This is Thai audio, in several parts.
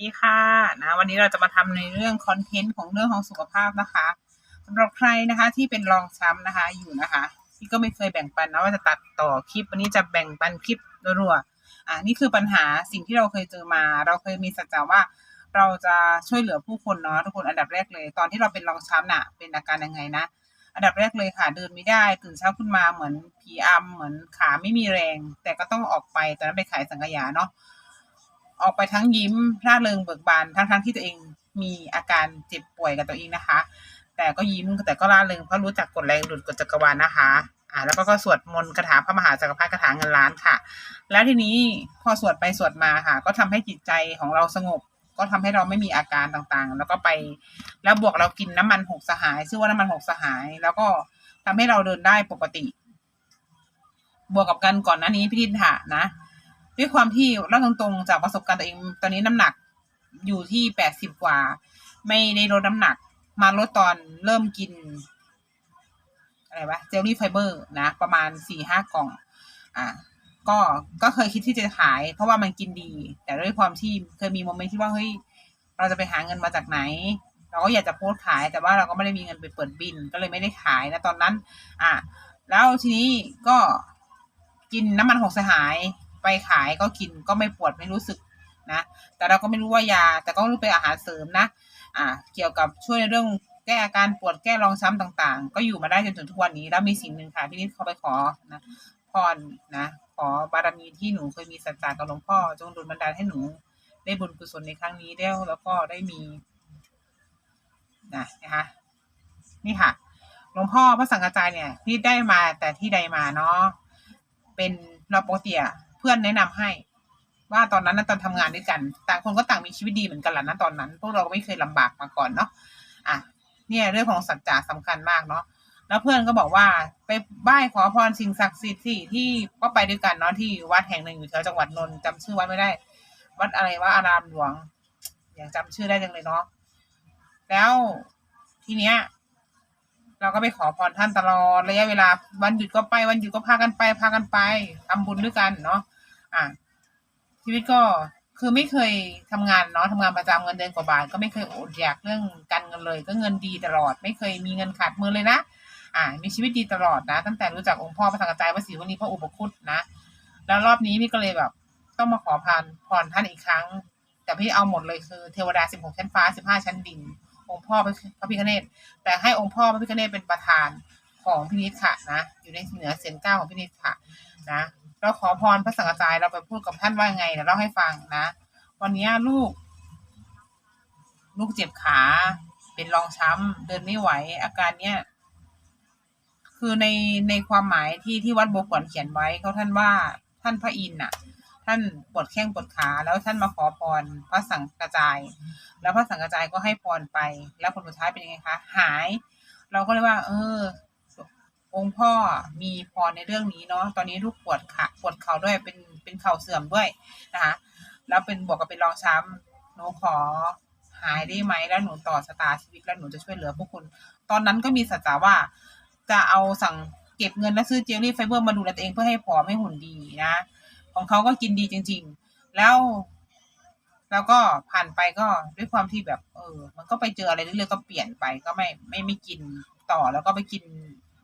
ดีค่ะนะวันนี้เราจะมาทำในเรื่องคอนเทนต์ของเรื่องของสุขภาพนะคะสำหรับใครนะคะที่เป็นรองช้ำนะคะอยู่นะคะที่ก็ไม่เคยแบ่งปันนะว่าจะตัดต่อคลิป วันนี้จะแบ่งปันคลิปรัวๆอ่านี่คือปัญหาสิ่งที่เราเคยเจอมา เราเคยมีสัจจะว่าเราจะช่วยเหลือผู้คนเนาะทุกคนอันดับแรกเลย ตอนที่เราเป็นรองช้ำน่ะเป็นอาการยังไงนะอันดับแรกเลยค่ะเดินไม่ได้ตื่นเช้าขึ้นมาเหมือนผีอำเหมือนขาไม่มีแรง แต่ก็ต้องออกไปตอนนั้นไปขายสังขยาเนาะ ออกไปทั้งยิ้มร่าเริงเบิกบานทั้งๆที่ตัวเองมีอาการเจ็บป่วยกับตัวเองนะคะ แต่ก็ยิ้มแต่ก็ร่าเริงเพราะรู้จักกฎแรงดุดกฎจักรวาลนะคะอ่าแล้วก็ก็สวดมนต์คาถาพระมหาจักรพรรดิคาถาเงินล้านค่ะ แล้วทีนี้พอสวดไปสวดมาค่ะ ก็ทำให้จิตใจของเราสงบ ก็ทำให้เราไม่มีอาการต่างๆ แล้วก็ไปแล้วบวกเรากินน้ำมันหกสหายชื่อว่าน้ำมันหกสหาย แล้วก็ทำให้เราเดินได้ปกติ บวกกับกันก่อนหน้านี้พี่ทินค่ะนะ ด้วยความที่เล่าตรงๆ จากประสบการณ์ตัวเอง ตอนนี้น้ำหนักอยู่ที่แปดสิบกว่า ไม่ได้ลดน้ำหนัก มาลดตอนเริ่มกิน อะไรวะเจลลี่ไฟเบอร์นะ ประมาณสี่ห้ากล่อง อ่าก็ก็เคยคิดที่จะขาย เพราะว่ามันกินดี แต่ด้วยความที่เคยมีโมเมนต์ที่ว่าเฮ้ยเราจะไปหาเงินมาจากไหน เราก็อยากจะโพสขายแต่ว่าเราก็ไม่ได้มีเงินไปเปิดบิน ก็เลยไม่ได้ขายนะตอนนั้น อะแล้วทีนี้ก็กินน้ำมันหกสหาย ไปขายก็กินก็ไม่ปวดไม่รู้สึกนะ แต่เราก็ไม่รู้ว่ายา แต่ก็รู้เป็นอาหารเสริมนะ อ่า เกี่ยวกับช่วยในเรื่องแก้อาการปวดแก้รองช้ำต่างๆ ก็อยู่มาได้จนถึงทุกวันนี้ แล้วมีสิ่งหนึ่งค่ะพี่นิดเขาไปขอนะพรนะ ขอบารมีที่หนูเคยมีสัจจะกับหลวงพ่อ จงดลบันดาลให้หนู ได้บุญกุศลในครั้งนี้แล้แล้วก็ได้มีนะนะคะนี่ค่ะหลวงพ่อพระสังฆจายเนี่ยพี่ได้มาแต่ที่ใดมาเนาะเป็นเราปกติอะ พื่อนแนะนำให้ ว่าตอนนั้นนะตอนทำงานด้วยกัน ต่างคนก็ต่างมีชีวิตดีเหมือนกันแหละนะตอนนั้น พวกเราไม่เคยลำบากมาก่อนเนาะอะเนี่ยเรื่องของสัจจะสำคัญมากเนาะแล้วเพื่อนก็บอกว่าไปไหว้ขอพรสิ่งศักดิ์สิทธิ์ที่ที่ก็ไปด้วยกันเนาะที่วัดแห่งหนึ่งอยู่แถวจังหวัดนนท์จำชื่อวัดไม่ได้ วัดอะไรว่าอารามหลวง อย่างจำชื่อได้จังเลยเนาะแล้วทีเนี้ย เราก็ไปขอพรท่านตลอดระยะเวลาวันหยุดก็ไปวันหยุดก็พากันไปพากันไปทำบุญด้วยกันเนาะ อะชีวิตก็คือไม่เคยทำงานเนาะทำงานประจำเงินเดือนกว่าบาทก็ไม่เคยอดอยากเรื่องการเงินเลย ก็เงินดีตลอด ไม่เคยมีเงินขาดมือเลยนะอ่า มีชีวิตดีตลอดนะ ตั้งแต่รู้จักองค์พ่อพระสังฆจายพระศรีวันนี้พระอุปคุตนะแล้วรอบนี้พี่ก็เลยแบบ ต้องมาขอพรพรท่านอีกครั้ง แต่พี่เอาหมดเลยคือเทวดาสิบหกชั้นฟ้าสิบห้าชั้นดินองค์พ่อพระพิฆเนศแต่ให้องค์พ่อพระพิฆเนศเป็นประธานของพินิจค่ะนะอยู่ในเหนือเสียงเก้าของพินิจค่ะนะ เราขอพรพระสังฆจายเราไปพูดกับท่านว่าไงเดี๋ยวเล่าให้ฟังนะ วันนี้ลูก ลูกเจ็บขา เป็นรองช้ำเดินไม่ไหว อาการเนี้ยคือในในความหมายที่ที่วัดโบวขวัญเขียนไว้เขาท่านว่าท่านพระอินทร์น่ะ ท่านปวดแข้งปวดขา แล้วท่านมาขอพรพระสังฆจาย แล้วพระสังฆจายก็ให้พรไป แล้วผลสุดท้ายเป็นยังไงคะ หาย เราก็เลยว่า เออ องค์พ่อมีพรในเรื่องนี้เนาะตอนนี้ลูกปวดขาปวดเข่าด้วยเป็นเป็นเข่าเสื่อมด้วยนะคะแล้วเป็นบวกกับเป็นรองช้ำหนูขอหายได้ไหมแล้วหนูต่อชะตาชีวิตแล้วหนูจะช่วยเหลือพวกคุณ ตอนนั้นก็มีสัจจะว่า จะเอาสั่งเก็บเงินแล้วซื้อเจลลี่ไฟเบอร์มาดูแลตัวเองเพื่อให้ผอมให้หุ่นดีนะของเขาก็กินดีจริง ๆ แล้ว แล้วก็ผ่านไปก็ด้วยความที่แบบ เออ มันก็ไปเจออะไรเรื่อยๆก็เปลี่ยนไปก็ไม่ไม่ไม่กินต่อแล้วก็ไปกิน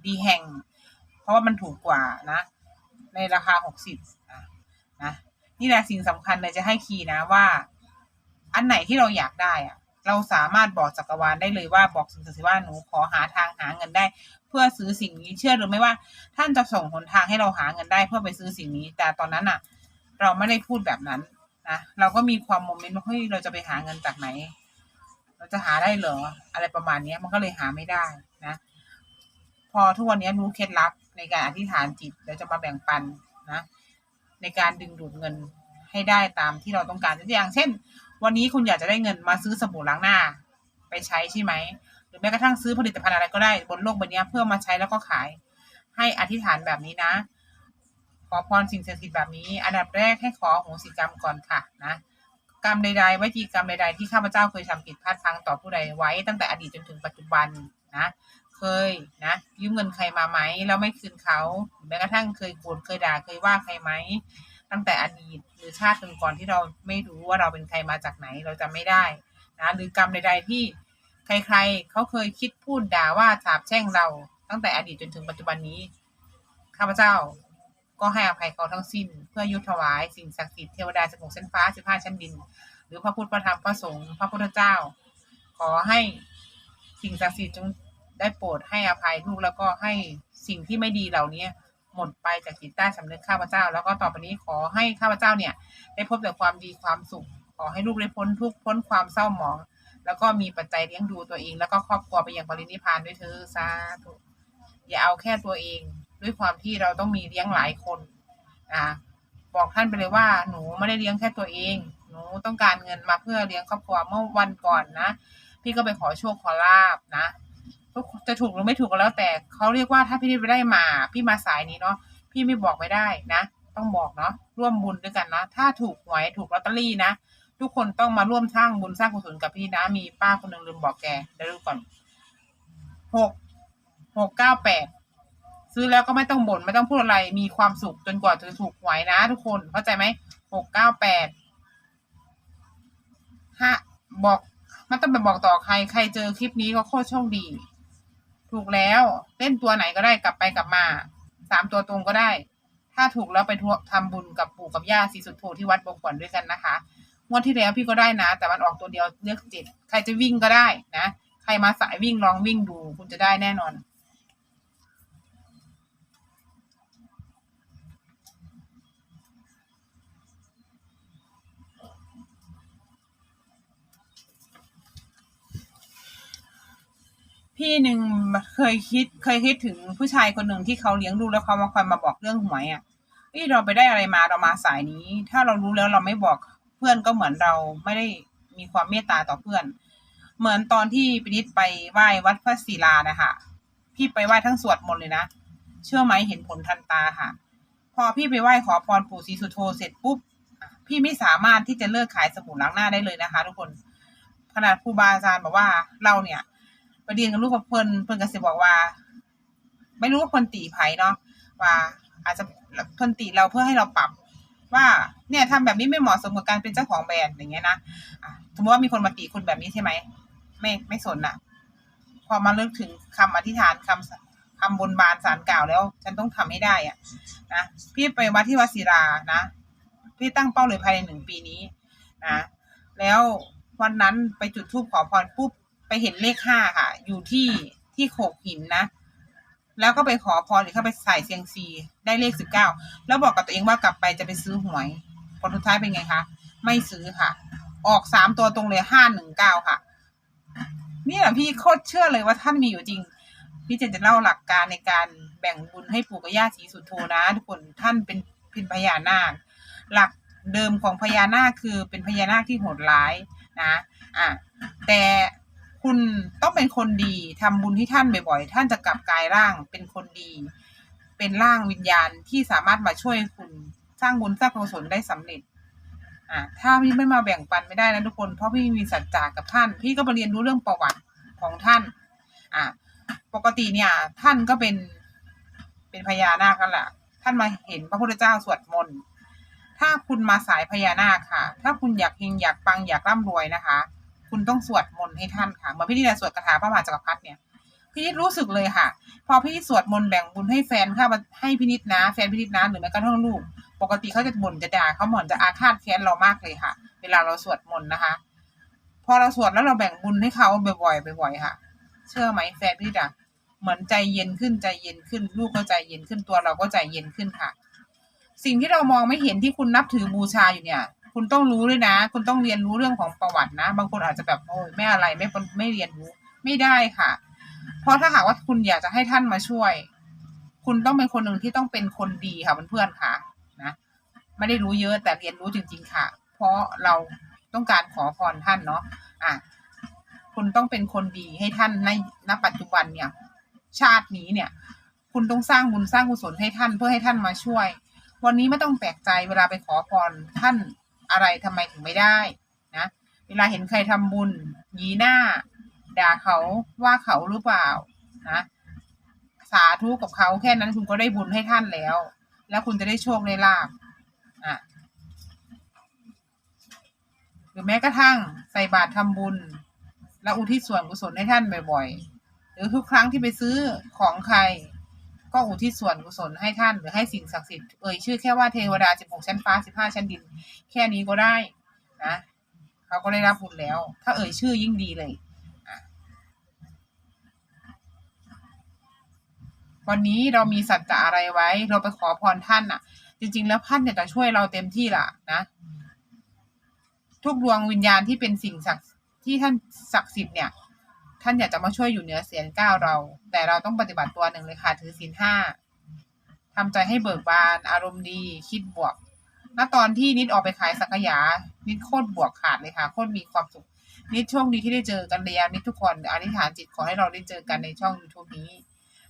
ดีแห่ง เพราะว่ามันถูกกว่านะ ในราคาหกสิบนะนี่แหละสิ่งสำคัญเลยจะให้คีย์นะว่า อันไหนที่เราอยากได้อะเราสามารถบอกจักรวาลได้เลยว่าบอกสิ่งศักดิ์สิทธิ์ว่าหนูขอหาทางหาเงินได้ เพื่อซื้อสิ่งนี้เชื่อหรือไม่ว่า ท่านจะส่งหนทางให้เราหาเงินได้เพื่อไปซื้อสิ่งนี้ แต่ตอนนั้นอะ เราไม่ได้พูดแบบนั้นนะเราก็มีความโมเมนต์ว่าเฮ้ยเราจะไปหาเงินจากไหน เราจะหาได้เหรออะไรประมาณนี้มันก็เลยหาไม่ได้นะ พอทุกวันนี้รู้เคล็ดลับในการอธิษฐานจิตเราจะมาแบ่งปันนะ ในการดึงดูดเงินให้ได้ตามที่เราต้องการอย่างเช่น วันนี้คุณอยากจะได้เงินมาซื้อสบู่ล้างหน้า ไปใช้ใช่ไหมหรือแม้กระทั่งซื้อผลิตภัณฑ์อะไรก็ได้บนโลกใบนี้เพื่อมาใช้แล้วก็ขาย ให้อธิษฐานแบบนี้นะ ขอพรสิ่งศักดิ์สิทธิ์แบบนี้ อันดับแรกให้ขอโหสิกรรมก่อนค่ะนะกรรมใดๆวิจีกรรมใดๆที่ข้าพเจ้าเคยทำผิดพลาดพลั้งต่อผู้ใดไว้ตั้งแต่อดีตจนถึงปัจจุบันนะ เคยนะยืมเงินใครมาไหมแล้วไม่คืนเขาแม้กระทั่งเคยโกรธเคยด่าเคยว่าใครไหมตั้งแต่อดีตหรือชาติก่อนที่เราไม่รู้ว่าเราเป็นใครมาจากไหนเราจะไม่ได้นะหรือกรรมใด ๆ ที่ใคร ๆ เขาเคยคิดพูดด่าว่าสาบแช่งเราตั้งแต่อดีตจนถึงปัจจุบันนี้ข้าพเจ้าก็ให้อภัยเขาทั้งสิ้น เพื่อยุทธวายสิ่งศักดิ์สิทธิ์เทวดาสิบหกชั้นฟ้าสิบห้าชั้นดิน หรือพระพุทธพระธรรมพระสงฆ์พระพุทธเจ้า ขอให้สิ่งศักดิ์สิทธิ์จง ได้โปรดให้อภัยลูกแล้วก็ให้สิ่งที่ไม่ดีเหล่านี้หมดไปจากจิตใต้สำนึกข้าพเจ้า แล้วก็ต่อไปนี้ขอให้ข้าพเจ้าเนี่ย ได้พบแต่ความดีความสุข ขอให้ลูกได้พ้นทุกข์พ้นความเศร้าหมอง แล้วก็มีปัจจัยเลี้ยงดูตัวเอง แล้วก็ครอบครัวไปอย่างปรินิพานด้วยเธอสาธุอย่าเอาแค่ตัวเอง ด้วยความที่เราต้องมีเลี้ยงหลายคนอ่าบอกท่านไปเลยว่าหนูไม่ได้เลี้ยงแค่ตัวเอง หนูต้องการเงินมาเพื่อเลี้ยงครอบครัวเมื่อวันก่อนนะ พี่ก็ไปขอโชคขอลาบนะ จะถูกหรือไม่ถูกก็แล้ว แต่เขาเรียกว่าถ้าพี่ได้ไปได้มา พี่มาสายนี้เนาะพี่ไม่บอกไม่ได้นะ ต้องบอกเนาะร่วมบุญด้วยกันนะ ถ้าถูกหวยถูกลอตเตอรี่นะ ทุกคนต้องมาร่วมสร้างบุญสร้างกุศลกับพี่นะ มีป้าคนหนึ่งลืมบอกแกเดี๋ยวดูก่อนหกหกเก้าแปดซื้อแล้วก็ไม่ต้องบ่นไม่ต้องพูดอะไร มีความสุขจนกว่าจะถูกหวยนะ ทุกคนเข้าใจไหมหกเก้าแปดห้าบอกไม่ต้องไปบอกต่อใคร ใครเจอคลิปนี้ก็โคตรโชคดี ถูกแล้ว เล่นตัวไหนก็ได้กลับไปกลับมาสามตัวตรงก็ได้ ถ้าถูกแล้วไปทำบุญกับปู่กับย่าสีสุดโทที่วัดบงขวัญด้วยกันนะคะงวดที่แล้วพี่ก็ได้นะ แต่มันออกตัวเดียวเลือกเจ็ดใครจะวิ่งก็ได้นะ ใครมาสายวิ่งลองวิ่งดู คุณจะได้แน่นอน พี่หนึ่งเคยคิดเคยคิดถึงผู้ชายคนหนึ่งที่เขาเลี้ยงลูกแล้วเขามาคอยมาบอกเรื่องหวยอะเอ้ยเราไปได้อะไรมาเรามาสายนี้ ถ้าเรารู้แล้วเราไม่บอกเพื่อนก็เหมือนเราไม่ได้มีความเมตตาต่อเพื่อน เหมือนตอนที่ปินิดไปไหว้วัดพระศิลานะคะพี่ไปไหว้ทั้งสวดมนต์เลยนะ เชื่อไหมเห็นผลทันตาค่ะ พอพี่ไปไหว้ขอพรปู่ศรีสุโธเสร็จปุ๊บ พี่ไม่สามารถที่จะเลิกขายสบู่ล้างหน้าได้เลยนะคะ ทุกคนขนาดครูบาอาจารย์บอกว่าเราเนี่ย ไปเรียนกับลูกกับเพื่อนเพื่อนก็สิบอกว่า ไม่รู้ว่าคนตีไผเนาะว่า อาจจะคนตีเราเพื่อให้เราปรับ ว่าเนี่ยทำแบบนี้ไม่เหมาะสมกับการเป็นเจ้าของแบรนด์อย่างเงี้ยนะสมมติว่ามีคนมาตีคุณแบบนี้ใช่ไหมไม่ไม่สนอะพอมาเลิกถึงคำอธิษฐานคำคำบนบานสารกล่าวแล้ว ฉันต้องทำให้ได้อะนะพี่ไปวัดที่วัดศิรานะพี่ตั้งเป้าเลยภายในหนึ่งปีนี้นะแล้ววันนั้นไปจุดธูปขอพรปุ๊บ เห็นเลขห้าค่ะ อยู่ที่ที่โขกหินนะ แล้วก็ไปขอพรหรือเข้าไปใส่เซียงซีได้เลขสิบเก้าแล้วบอกกับตัวเองว่ากลับไปจะไปซื้อหวยผลสุดท้ายเป็นไงคะไม่ซื้อค่ะ ออกสามตัวตรงเลยห้าหนึ่งเก้าค่ะ นี่แหละพี่โคตรเชื่อเลยว่าท่านมีอยู่จริง พี่เจนจะเล่าหลักการในการแบ่งบุญให้ปู่กับย่าศรีสุโธนะ ทุกคนท่านเป็นเป็นพญานาค หลักเดิมของพญานาคคือเป็นพญานาคที่โหดร้ายนะ อะแต่ คุณต้องเป็นคนดีทำบุญที่ท่านบ่อยๆท่านจะกลับกายร่างเป็นคนดี เป็นร่างวิญญาณที่สามารถมาช่วยคุณสร้างบุญสร้างกุศลได้สำเร็จ อะถ้าพี่ไม่มาแบ่งปันไม่ได้นะทุกคนเพราะพี่มีสัจจากับท่าน พี่ก็มาเรียนรู้เรื่องประวัติของท่าน อะปกติเนี่ย ท่านก็เป็นเป็นพญานาคกันแหละท่านมาเห็นพระพุทธเจ้าสวดมนต์ถ้าคุณมาสายพญานาคค่ะ ถ้าคุณอยากเฮงอยากปังอยากร่ำรวยนะคะ คุณต้องสวดมนต์ให้ท่านค่ะเหมือนพี่นี่แหละสวดคาถาพระมหาจักรพรรดิเนี่ยพี่นิดรู้สึกเลยค่ะ พอพี่นิดสวดมนต์แบ่งบุญให้แฟนค่ะให้พี่นิดนะ แฟนพี่นิดนะหรือแม้กระทั่งลูก ปกติเขาจะบ่นจะด่าเขาเหมือนจะอาฆาตแค้นเรามากเลยค่ะ เวลาเราสวดมนต์นะคะ พอเราสวดแล้วเราแบ่งบุญให้เขาบ่อยๆบ่อยๆค่ะ เชื่อไหมแฟนพี่นิดอะเหมือนใจเย็นขึ้นใจเย็นขึ้น ลูกก็ใจเย็นขึ้นตัวเราก็ใจเย็นขึ้นค่ะ สิ่งที่เรามองไม่เห็นที่คุณนับถือบูชาอยู่เนี่ย คุณต้องรู้ด้วยนะ คุณต้องเรียนรู้เรื่องของประวัตินะ บางคนอาจจะแบบโอ้ยไม่อะไรไม่ไม่เรียนรู้ไม่ได้ค่ะ เพราะถ้าหากว่าคุณอยากจะให้ท่านมาช่วย คุณต้องเป็นคนหนึ่งที่ต้องเป็นคนดีค่ะเพื่อนๆค่ะนะไม่ได้รู้เยอะแต่เรียนรู้จริง ๆ ค่ะ เพราะเราต้องการขอพรท่านเนาะอะคุณต้องเป็นคนดีให้ท่านในณปัจจุบันเนี่ย ชาตินี้เนี่ย คุณต้องสร้างบุญสร้างกุศลให้ท่านเพื่อให้ท่านมาช่วย วันนี้ไม่ต้องแปลกใจเวลาไปขอพรท่าน อะไรทำไมถึงไม่ได้นะเวลาเห็นใครทำบุญยีหน้า ด่าเขาว่าเขาหรือเปล่านะสาธุกับเขาแค่นั้นคุณก็ได้บุญให้ท่านแล้ว แล้วคุณจะได้โชคได้ลาบอะหรือแม้กระทั่งใส่บาตรทาบุญ และอุทิศส่วนกุศลให้ท่านบ่อยๆ หรือทุกครั้งที่ไปซื้อของใคร ก็อุทิศส่วนกุศลให้ท่านหรือให้สิ่งศักดิ์สิทธิ์เอ่ยชื่อแค่ว่าเทวดา16ชั้นฟ้า15ชั้นดิน แค่นี้ก็ได้นะเขาก็ได้รับบุญแล้ว ถ้าเอ่ยชื่อยิ่งดีเลยวันนี้เรามีสัจจะอะไรไว้ เราไปขอพรท่านอะ จริง ๆ แล้วท่านเนี่ยจะช่วยเราเต็มที่ล่ะนะ ทุกดวงวิญญาณที่เป็นสิ่งศักดิ์ที่ท่านศักดิ์สิทธิ์เนี่ย ท่านอยากจะมาช่วยอยู่เหนือเสียงก้าวเรา แต่เราต้องปฏิบัติตัวหนึ่งเลยค่ะ ถือศีลห้าทำใจให้เบิกบาน อารมณ์ดี คิดบวก ณ ตอนที่นิดออกไปขายสังขยา นิดโคตรบวกขาดเลยค่ะ โคตรมีความสุข นิดโชคดีที่ได้เจอกันแล้วนิดทุกคน อธิษฐานจิตขอให้เราได้เจอกันในช่อง YouTube นี้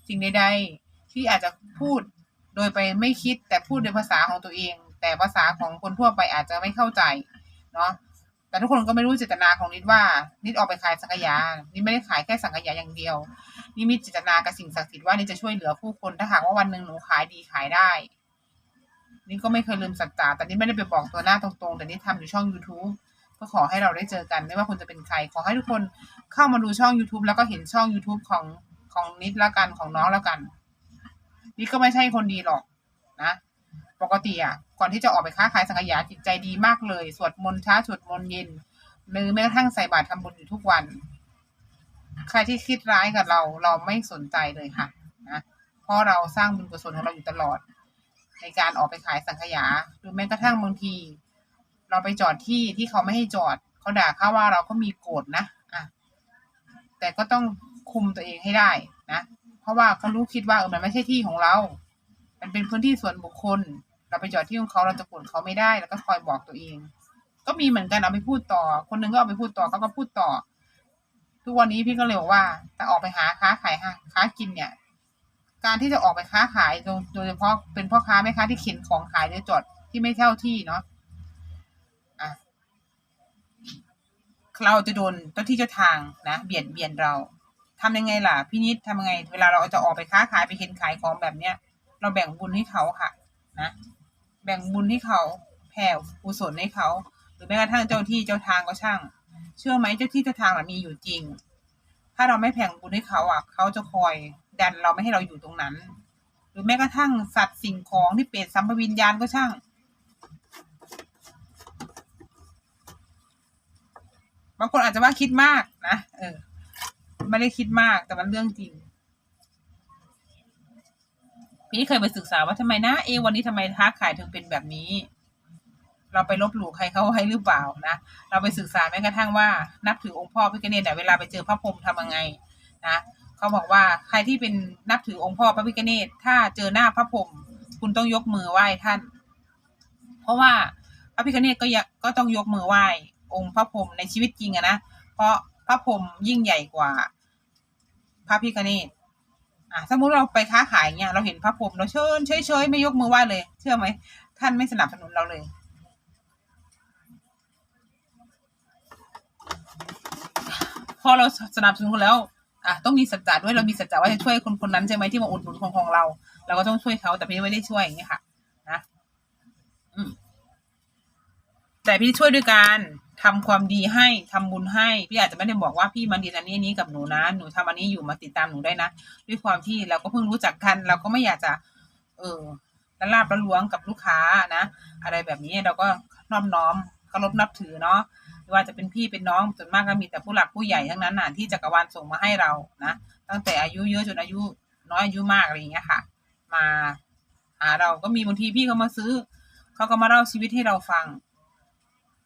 สิ่งใดๆที่อาจจะพูดโดยไปไม่คิดแต่พูดในภาษาของตัวเอง แต่ภาษาของคนทั่วไปอาจจะไม่เข้าใจ เนาะ แต่ทุกคนก็ไม่รู้เจตนาของนิดว่า นิดออกไปขายสังขยา นิดไม่ได้ขายแค่สังขยาอย่างเดียวนิดมีเจตนากับสิ่งศักดิ์สิทธิ์ว่านิดจะช่วยเหลือผู้คนถ้าหากว่าวันหนึ่งหนูขายดีขายได้นิดก็ไม่เคยลืมสัจจะแต่นิดไม่ได้ไปบอกตัวหน้าตรงๆ แต่นิดทำอยู่ช่อง YouTube ก็ขอให้เราได้เจอกัน ไม่ว่าคุณจะเป็นใคร ขอให้ทุกคนเข้ามาดูช่อง YouTube แล้วก็เห็นช่อง YouTube ของของนิดแล้วกันของน้องแล้วกันนิดก็ไม่ใช่คนดีหรอกนะ ปกติอะก่อนที่จะออกไปค้าขายสังขยาจิตใจดีมากเลย สวดมนต์เช้าสวดมนต์เย็นหรือแม้กระทั่งใส่บาตรทำบุญอยู่ทุกวัน ใครที่คิดร้ายกับเรา เราไม่สนใจเลยค่ะนะเพราะเราสร้างบุญกุศลของเราอยู่ตลอด ในการออกไปขายสังขยา หรือแม้กระทั่งบางที เราไปจอดที่ที่เขาไม่ให้จอดเขาด่าเขาว่าเราก็มีโกรธนะอะแต่ก็ต้องคุมตัวเองให้ได้นะเพราะว่าเขารู้คิดว่าเออมันไม่ใช่ที่ของเรา มันเป็นพื้นที่ส่วนบุคคล เราไปจอดที่ของเขาเราจะกดเขาไม่ได้ แล้วก็คอยบอกตัวเอง ก็มีเหมือนกันเอาไปพูดต่อ คนหนึงก็เอาไปพูดต่อเขาก็พูดต่อ ทุกวันนี้พี่ก็เลยบอกว่าแต่ออกไปหาค้าขายค้ากินเนี่ย การที่จะออกไปค้าขายโดยเฉพาะเป็นพ่อค้าแม่ค้าที่เข็นของขายหรือจอดที่ไม่เท่าที่เนาะอะเราจะโดนเจ้าที่เจ้าทางนะเบียดเบียนเราทำยังไงล่ะพี่นิดทำยังไง เวลาเราจะออกไปค้าขายไปเข็นขายของแบบเนี้ย เราแบ่งบุญให้เขาค่ะ นะ แบ่งบุญให้เขาแผ่กุศลให้เขา หรือแม้กระทั่งเจ้าที่เจ้าทางก็ช่าง เชื่อไหมเจ้าที่เจ้าทางมันมีอยู่จริง ถ้าเราไม่แผ่บุญให้เขาอะ เขาจะคอยดันเราไม่ให้เราอยู่ตรงนั้น หรือแม้กระทั่งสัตว์สิ่งของที่เป็นสัมภวิญญาณก็ช่างบางคนอาจจะว่าคิดมากนะเออไม่ได้คิดมากแต่มันเรื่องจริง พี่เคยไปศึกษาว่าทำไมนะ เอ วันนี้ทำไมค้าขายถึงเป็นแบบนี้ เราไปลบหลู่ใครเขาไว้หรือเปล่านะ เราไปศึกษาแม้กระทั่งว่า นับถือองค์พ่อพิฆเนศเนี่ยเวลาไปเจอพระพรหมทำยังไงนะเขาบอกว่าใครที่เป็นนับถือองค์พ่อพระพิฆเนศถ้าเจอหน้าพระพรหมคุณต้องยกมือไหว้ท่าน เพราะว่าพระพิฆเนศก็ยก็ต้องยกมือไหว้องค์พระพรหมในชีวิตจริงอะนะเพราะพระพรหมยิ่งใหญ่กว่า พระพิฆเนศ อะสมมุติเราไปค้าขายเนี่ยเราเห็นพระพรหมเราเชิญเฉยๆไม่ยกมือไหว้เลย เชื่อไหมท่านไม่สนับสนุนเราเลย พอเราสนับสนุนแล้วอะต้องมีสัจจะด้วยเรามีสัจจะว่าจะช่วยคนคนนั้นใช่ไหมที่มาอุดหนุนของของเรา เราก็ต้องช่วยเขาแต่พี่ไม่ได้ช่วยอย่างนี้ค่ะ นะ อืมแต่พี่ช่วยด้วยการ ทำความดีให้ทำบุญให้ พี่อาจจะไม่ได้บอกว่าพี่มาดีอันนี้นี้กับหนูนะ หนูทำอันนี้อยู่มาติดตามหนูได้นะ ด้วยความที่เราก็เพิ่งรู้จักกัน เราก็ไม่อยากจะ เออละลาบละล้วงกับลูกค้านะ อะไรแบบนี้เราก็น้อมน้อมเคารพนับถือเนาะไม่ว่าจะเป็นพี่เป็นน้องส่วนมากก็มีแต่ผู้หลักผู้ใหญ่ทั้งนั้นน่ะที่จักรวาลส่งมาให้เรานะ ตั้งแต่อายุเยอะจนอายุน้อยอายุมากอะไรอย่างเงี้ยค่ะ มาหาเราก็มีบางทีพี่เขามาซื้อ เขาก็มาเล่าชีวิตให้เราฟัง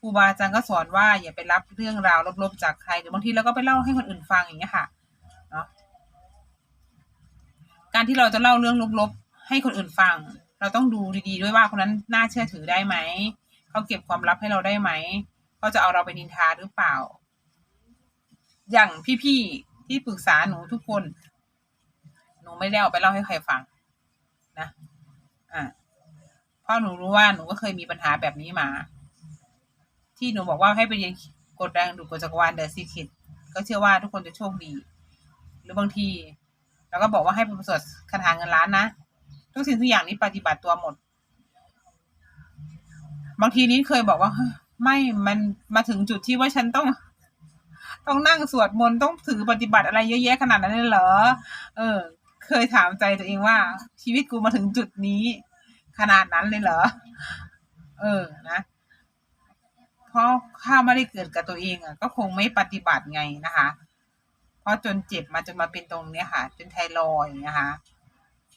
ครูบาอาจารย์ก็สอนว่าอย่าไปรับเรื่องราวลบๆจากใครหรือบางทีเราก็ไปเล่าให้คนอื่นฟังอย่างเงี้ยค่ะเนาะการที่เราจะเล่าเรื่องลบๆให้คนอื่นฟัง เราต้องดูดีๆด้วยว่าคนนั้นน่าเชื่อถือได้ไหมเขาเก็บความลับให้เราได้ไหมเขาจะเอาเราไปนินทาหรือเปล่า อย่างพี่ๆที่ปรึกษาหนูทุกคน หนูไม่ได้เอาไปเล่าให้ใครฟัง นะ อ่าเพราะหนูรู้ว่าหนูก็เคยมีปัญหาแบบนี้มา ที่หนูบอกว่าให้ไปเรียนกดแรงดูดกฎจักรวาลเดอะซีคิดก็เชื่อว่าทุกคนจะโชคดี หรือบางทีเราก็บอกว่าให้ไปประสวดคาถาเงินล้านนะทุกสิ่งทุกอย่างนี้ปฏิบัติตัวหมด บางทีนี้เคยบอกว่าไม่มันมาถึงจุดที่ว่าฉันต้อง ต้องนั่งสวดมนต์ต้องถือปฏิบัติอะไรเยอะแยะขนาดนั้นเลยเหรอ เออ เคยถามใจตัวเองว่า ชีวิตกูมาถึงจุดนี้ ขนาดนั้นเลยเหรอ เออ นะ ราะข้าไม่ได้เกิดกับตัวเองอะ ก็คงไม่ปฏิบัติไงนะคะ เพราะจนเจ็บมาจนมาเป็นตรงเนี้ยค่ะ จนไทรอยนะคะ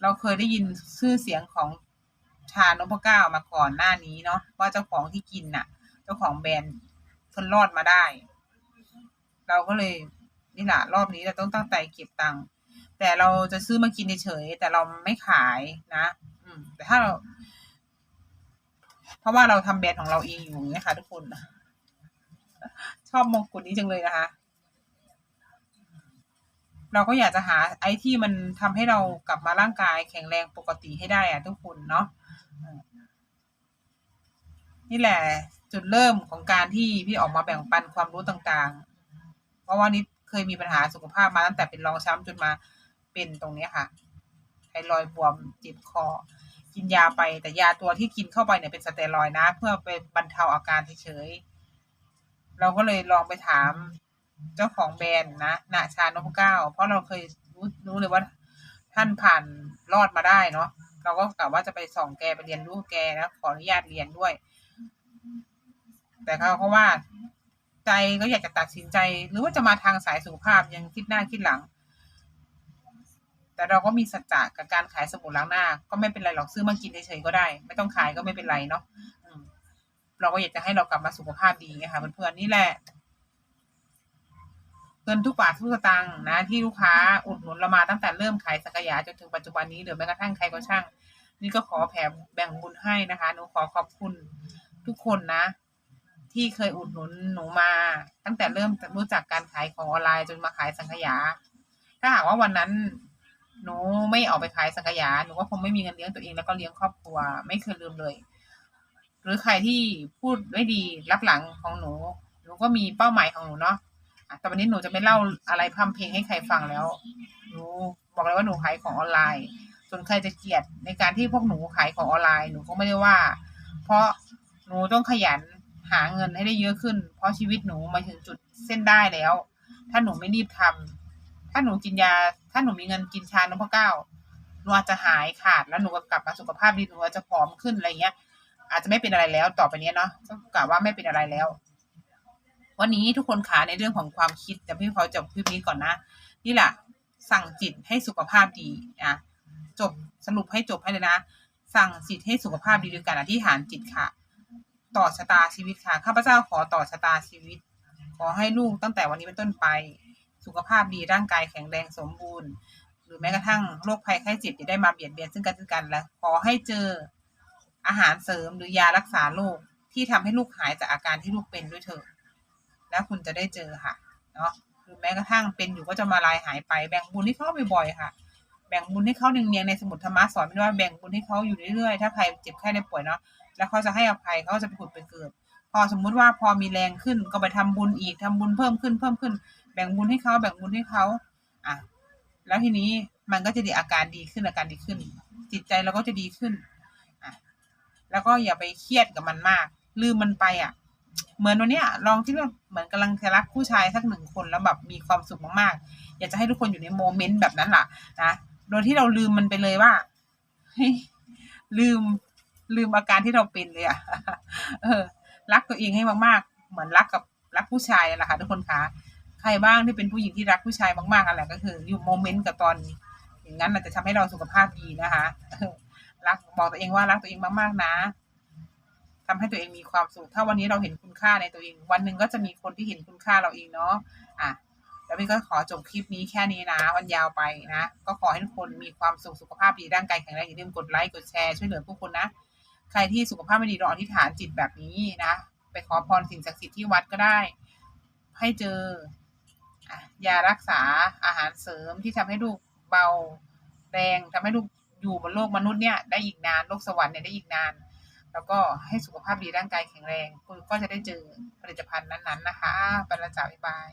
เราเคยได้ยินชื่อเสียงของชานพเก้ามาก่อนหน้านี้เนาะว่าเจ้าของที่กินน่ะ เจ้าของแบรนด์ทนรอดมาได้ เราก็เลยนี่แหละรอบนี้เราต้องตั้งใจเก็บตังค์แต่เราจะซื้อมากินเฉยแต่เราไม่ขายนะ อืม แต่ถ้าเรา เพราะว่าเราทำแบรนด์ของเราเองอยู่เนี่ยค่ะทุกคน ชอบมงกุฎนี้จังเลยนะคะ เราก็อยากจะหาไอ้ที่มันทำให้เรากลับมาร่างกายแข็งแรงปกติให้ได้อะทุกคนเนาะนี่แหละจุดเริ่มของการที่พี่ออกมาแบ่งปันความรู้ต่างๆ เพราะว่านิดเคยมีปัญหาสุขภาพมาตั้งแต่เป็นรองช้ำจนมาเป็นตรงนี้ค่ะไทรอยบวมเจ็บคอ กินยาไปแต่ยาตัวที่กินเข้าไปเนี่ยเป็นสเตียรอยนะ เพื่อไปบรรเทาอาการเฉยๆ เราก็เลยลองไปถามเจ้าของแบรนด์นะณชานพเก้าเพราะเราเคยรู้รู้เลยว่าท่านผ่านรอดมาได้เนาะเราก็กะว่าจะไปส่องแกไปเรียนรู้แกนะขออนุญาตเรียนด้วย แต่เขาก็ว่าใจก็อยากจะตัดสินใจ หรือว่าจะมาทางสายสุขภาพยังคิดหน้าคิดหลัง แต่เราก็มีสัจจะกับการขายสบู่ล้างหน้า ก็ไม่เป็นไรหรอกซื้อมากินเฉยๆก็ได้ ไม่ต้องขายก็ไม่เป็นไรเนาะ เราก็อยากจะให้เรากลับมาสุขภาพดีไงค่ะเพื่อนๆนี่แหละเงินทุกบาททุกสตางค์นะ ที่ลูกค้าอุดหนุนเรามาตั้งแต่เริ่มขายสังขยาจนถึงปัจจุบันนี้หรือแม้กระทั่งใครก็ช่าง นี่ก็ขอแผ่แบ่งบุญให้นะคะหนูขอขอบคุณทุกคนนะ ที่เคยอุดหนุนหนูมา ตั้งแต่เริ่มรู้จักการขายของออนไลน์จนมาขายสังขยา ถ้าหากว่าวันนั้นหนูไม่ออกไปขายสังขยาหนูก็คงไม่มีเงินเลี้ยงตัวเองแล้วก็เลี้ยงครอบครัว ไม่เคยลืมเลย หรือใครที่พูดไม่ดีรับหลังของหนู หนูก็มีเป้าหมายของหนูเนาะแต่วันนี้หนูจะไม่เล่าอะไรพร่ำเพลงให้ใครฟังแล้ว หนูบอกเลยว่าหนูขายของออนไลน์ ส่วนใครจะเกลียดในการที่พวกหนูขายของออนไลน์ หนูก็ไม่ได้ว่า เพราะหนูต้องขยันหาเงินให้ได้เยอะขึ้น เพราะชีวิตหนูมาถึงจุดเส้นได้แล้ว ถ้าหนูไม่รีบทำถ้าหนูกินยา ถ้าหนูมีเงินกินชานพเก้าหนูอาจจะหายขาดแล้วหนูก็กลับมาสุขภาพดีหนูอาจจะผอมขึ้นอะไรเงี้ย อาจจะไม่เป็นอะไรแล้วต่อไปนี้เนาะก็กล่าวว่าไม่เป็นอะไรแล้ว วันนี้ทุกคนขาในเรื่องของความคิดแต่พี่เขาจบคลิปนี้ก่อนนะ นี่แหละสั่งจิตให้สุขภาพดีอะจบสรุปให้จบให้เลยนะ สั่งจิตให้สุขภาพดีด้วยการอธิษฐานจิตค่ะ ต่อชะตาชีวิตค่ะข้าพเจ้าขอต่อชะตาชีวิต ขอให้ลูกตั้งแต่วันนี้เป็นต้นไป สุขภาพดีร่างกายแข็งแรงสมบูรณ์ หรือแม้กระทั่งโรคภัยไข้เจ็บจะได้มาเบียดเบียนซึ่งกันและกันและขอให้เจอ อาหารเสริมหรือยารักษาโรคที่ทำให้ลูกหายจากอาการที่ลูกเป็นด้วยเถอะแล้วคุณจะได้เจอค่ะเนาะหรือแม้กระทั่งเป็นอยู่ก็จะมาลายหายไปแบ่งบุญให้เขาบ่อยๆค่ะ แบ่งบุญให้เขาเนียงๆในสมุดธรรมะสอนไม่ว่าแบ่งบุญให้เขาอยู่เรื่อยๆถ้าใครเจ็บแค่ได้ป่วยเนาะแล้วเขาจะให้อภัยเขาจะไปผุดไปเกิด พอสมมุติว่าพอมีแรงขึ้นก็ไปทำบุญอีกทำบุญเพิ่มขึ้นเพิ่มขึ้น แบ่งบุญให้เขาแบ่งบุญให้เขาอะแล้วทีนี้มันก็จะดีอาการดีขึ้นอาการดีขึ้น จิตใจเราก็จะดีขึ้น แล้วก็อย่าไปเครียดกับมันมาก ลืมมันไปอะ เหมือนวันเนี้ยลองที่ว่าเหมือนกำลังจะรักผู้ชายสักหนึ่งคนแล้วแบบมีความสุขมากๆ อยากจะให้ทุกคนอยู่ในโมเมนต์แบบนั้นล่ะนะโดยที่เราลืมมันไปเลยว่าลืมลืมอาการที่เราเป็นเลยอะเออ รักตัวเองให้มากๆ เหมือนรักกับรักผู้ชายแหละค่ะทุกคนคะใครบ้างที่เป็นผู้หญิงที่รักผู้ชายมากๆอะไรก็คือ อยู่โมเมนต์กับตอนอย่างนั้นอาจจะทำให้เราสุขภาพดีนะคะ รักบอกตัวเองว่ารักตัวเองมากๆนะทำให้ตัวเองมีความสุขถ้าวันนี้เราเห็นคุณค่าในตัวเอง วันหนึ่งก็จะมีคนที่เห็นคุณค่าเราเองเนาะอะแล้วพี่ก็ขอจบคลิปนี้แค่นี้นะวันยาวไปนะ ก็ขอให้ทุกคนมีความสุขสุขภาพดีร่างกายแข็งแรงอย่าลืมกดไลค์กดแชร์ช่วยเหลือผู้คนนะ ใครที่สุขภาพไม่ดีลออธิษฐานจิตแบบนี้นะ ไปขอพรสิ่งศักดิ์สิทธิ์ที่วัดก็ได้ ให้เจอยารักษาอาหารเสริมที่ทำให้ลูกเบาแรงทำให้ลูก อยู่บนโลกมนุษย์เนี่ยได้อีกนานโลกสวรรค์เนี่ยได้อีกนาน แล้วก็ให้สุขภาพดีร่างกายแข็งแรง คุณก็จะได้เจอผลิตภัณฑ์นั้นๆนะคะไประจ้าบ๊ายบาย